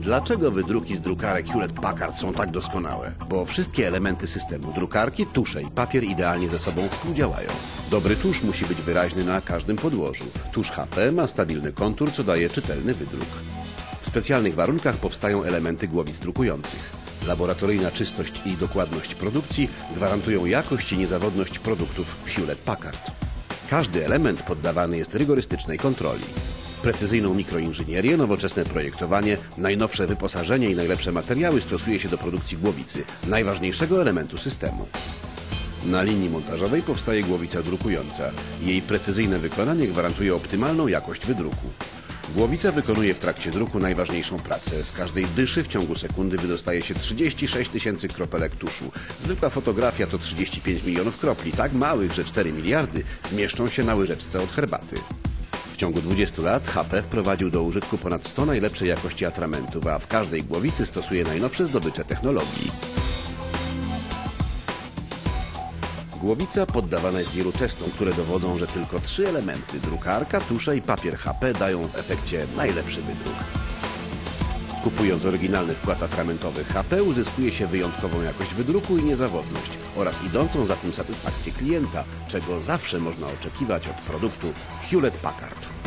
Dlaczego wydruki z drukarek Hewlett-Packard są tak doskonałe? Bo wszystkie elementy systemu, drukarki, tusze i papier idealnie ze sobą współdziałają. Dobry tusz musi być wyraźny na każdym podłożu. Tusz HP ma stabilny kontur, co daje czytelny wydruk. W specjalnych warunkach powstają elementy głowic drukujących. Laboratoryjna czystość i dokładność produkcji gwarantują jakość i niezawodność produktów Hewlett-Packard. Każdy element poddawany jest rygorystycznej kontroli. Precyzyjną mikroinżynierię, nowoczesne projektowanie, najnowsze wyposażenie i najlepsze materiały stosuje się do produkcji głowicy, najważniejszego elementu systemu. Na linii montażowej powstaje głowica drukująca. Jej precyzyjne wykonanie gwarantuje optymalną jakość wydruku. Głowica wykonuje w trakcie druku najważniejszą pracę. Z każdej dyszy w ciągu sekundy wydostaje się 36 tysięcy kropelek tuszu. Zwykła fotografia to 35 milionów kropli, tak małych, że 4 miliardy zmieszczą się na łyżeczce od herbaty. W ciągu 20 lat HP wprowadził do użytku ponad 100 najlepszej jakości atramentów, a w każdej głowicy stosuje najnowsze zdobycze technologii. Głowica poddawana jest wielu testom, które dowodzą, że tylko trzy elementy drukarka, tusze i papier HP dają w efekcie najlepszy wydruk. Kupując oryginalny wkład atramentowy HP uzyskuje się wyjątkową jakość wydruku i niezawodność oraz idącą za tym satysfakcję klienta, czego zawsze można oczekiwać od produktów Hewlett-Packard.